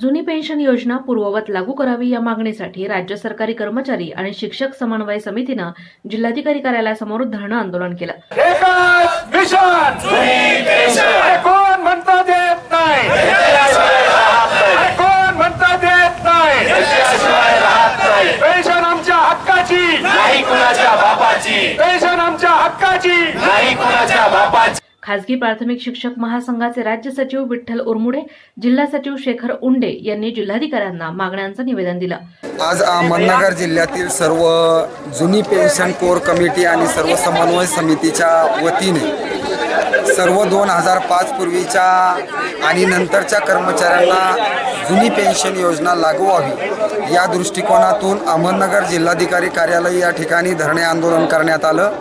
जुनी पेन्शन योजना पूर्ववत लागू करावी या मागणीसाठी राज्य सरकारी कर्मचारी आणि शिक्षक समन्वय समितीनं जिल्हाधिकारी कार्यालयासमोर धरणं आंदोलन केलं. खासगी प्राथमिक शिक्षक महासंघाचे राज्य सचिव विठ्ठल उरमुडे जिल्हा सचिव शेखर उंडे यांनी जिल्हाधिकाऱ्यांना मागण्यांचं निवेदन दिलं. आज अहमदनगर जिल्ह्यातील सर्व जुनी पेन्शन कोर कमिटी आणि सर्व समन्वय समितीच्या वतीने सर्व दोन हजार पाच पूर्वीच्या आणि नंतरच्या कर्मचाऱ्यांना जुनी पेन्शन योजना लागू व्हावी. या दृष्टिकोनातून अहमदनगर जिल्हाधिकारी कार्यालय या ठिकाणी धरणे आंदोलन करण्यात आलं.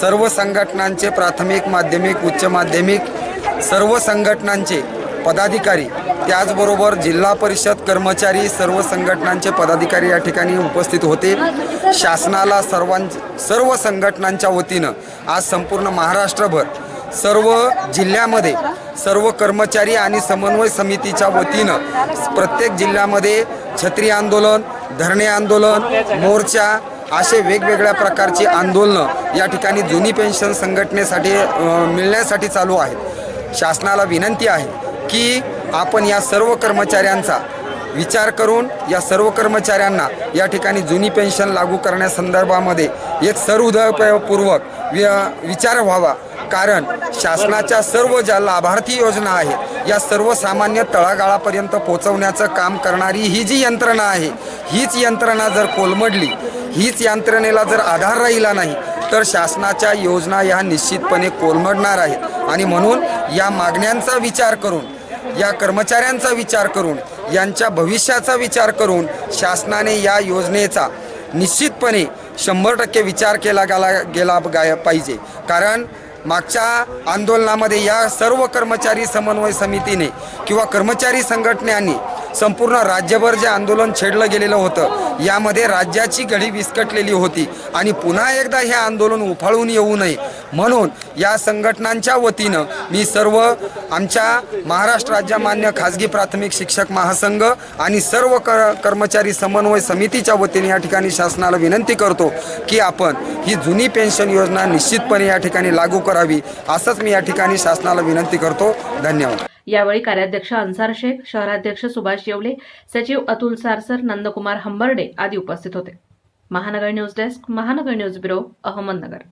सर्व संघटनांचे प्राथमिक माध्यमिक उच्च माध्यमिक सर्व संघटनांचे पदाधिकारी त्याचबरोबर जिल्हा परिषद कर्मचारी सर्व संघटनांचे पदाधिकारी या ठिकाणी उपस्थित होते. शासनाला सर्वां सर्व संघटनांच्या वतीनं आज संपूर्ण महाराष्ट्रभर सर्व जिल्ह्यामध्ये सर्व कर्मचारी आणि समन्वय समितीच्या वतीनं प्रत्येक जिल्ह्यामध्ये छत्री आंदोलन धरणे आंदोलन मोर्चा असे वेगवेगळ्या प्रकारची आंदोलनं या ठिकाणी जुनी पेन्शन संघटनेसाठी मिळण्यासाठी चालू आहेत. शासनाला विनंती आहे की आपण या सर्व कर्मचाऱ्यांचा विचार करून या सर्व कर्मचाऱ्यांना या ठिकाणी जुनी पेन्शन लागू करण्यासंदर्भामध्ये एक सरहृदयपूर्वक वि विचार व्हावा. कारण शासनाच्या सर्व ज्या लाभार्थी योजना आहेत या सर्वसामान्य तळागाळापर्यंत पोहोचवण्याचं काम करणारी ही जी यंत्रणा आहे हीच यंत्रणा जर कोलमडली हीच यंत्रणेला जर आधार राहिला नाही तर शासनाच्या योजना ह्या निश्चितपणे कोलमडणार आहेत. आणि म्हणून या मागण्यांचा विचार करून या कर्मचाऱ्यांचा विचार करून यांच्या भविष्याचा विचार करून शासनाने या योजनेचा निश्चितपणे शंभर टक्के विचार केला गेला गेला गा- पाहिजे. कारण मागच्या आंदोलनामध्ये या सर्व कर्मचारी समन्वय समितीने किंवा कर्मचारी संघटनांनी संपूर्ण राज्यभर जे आंदोलन छेडलं गेलेलं होतं यामध्ये राज्याची घडी विस्कटलेली होती आणि पुन्हा एकदा हे आंदोलन उफाळून येऊ नये. म्हणून या संघटनांच्या वतीनं मी सर्व आमच्या महाराष्ट्र राज्यमान्य खाजगी प्राथमिक शिक्षक महासंघ आणि सर्व कर कर्मचारी समन्वय समितीच्या वतीने या ठिकाणी शासनाला विनंती करतो की आपण ही जुनी पेन्शन योजना निश्चितपणे या ठिकाणी लागू करावी असंच मी या ठिकाणी शासनाला विनंती करतो. धन्यवाद. यावेळी कार्याध्यक्ष अन्सार शेख शहराध्यक्ष सुभाष येवले सचिव अतुल सारसर नंदकुमार हंबर्डे आदी उपस्थित होते. Mahanagar news desk Mahanagar news bureau Ahmednagar.